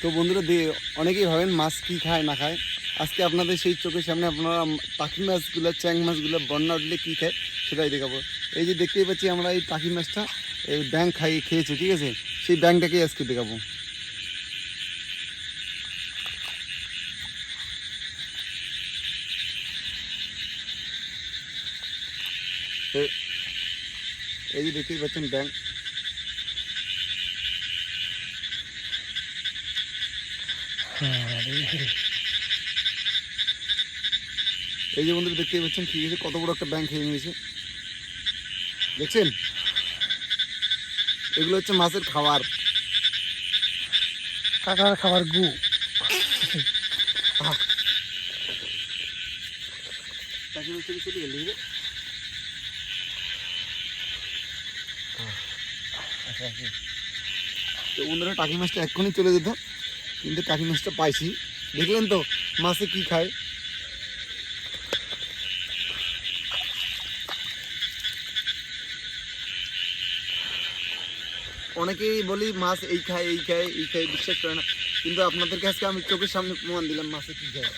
তো বন্ধুরা অনেকেই ভাবেন মাছ কি খায়, না খায়। আজকে আপনাদের সেই চোখের সামনে আপনারা পাখি মাছগুলো, চ্যাং মাছগুলো, বন্যা উঠলে কী খায়, সেটাই দেখাবো। এই যে দেখতেই পাচ্ছি আমরা এই পাখি মাছটা, এই ব্যাং খাই খেয়েছি, ঠিক আছে? সেই ব্যাংটাকেই আজকে দেখাবো। এই যে দেখতেই পাচ্ছেন ব্যাংক হ্যাঁ, রে। এই যে বন্ধুরা দেখতেই পাচ্ছেন কি হয়েছে কত বড় একটা ব্যাংক হয়ে নিয়েছে দেখছেন? এগুলো হচ্ছে মাছের খাবার। কাকার খাবার গু। চলে গেলি রে তো বন্ধুরা টাকি মাছটা এক্ষুনি চলে যেত। কিন্তু কাকি মাছটা পাইছি। দেখলেন তো, মাছে কি খায়? অনেকেই বলি, মাছ এই খায় এই খায় এই খায় বিশ্বাস করে না। কিন্তু আপনাদেরকে আজকে আমি চোখের সামনে প্রমাণ দিলাম মাছে কি খায়।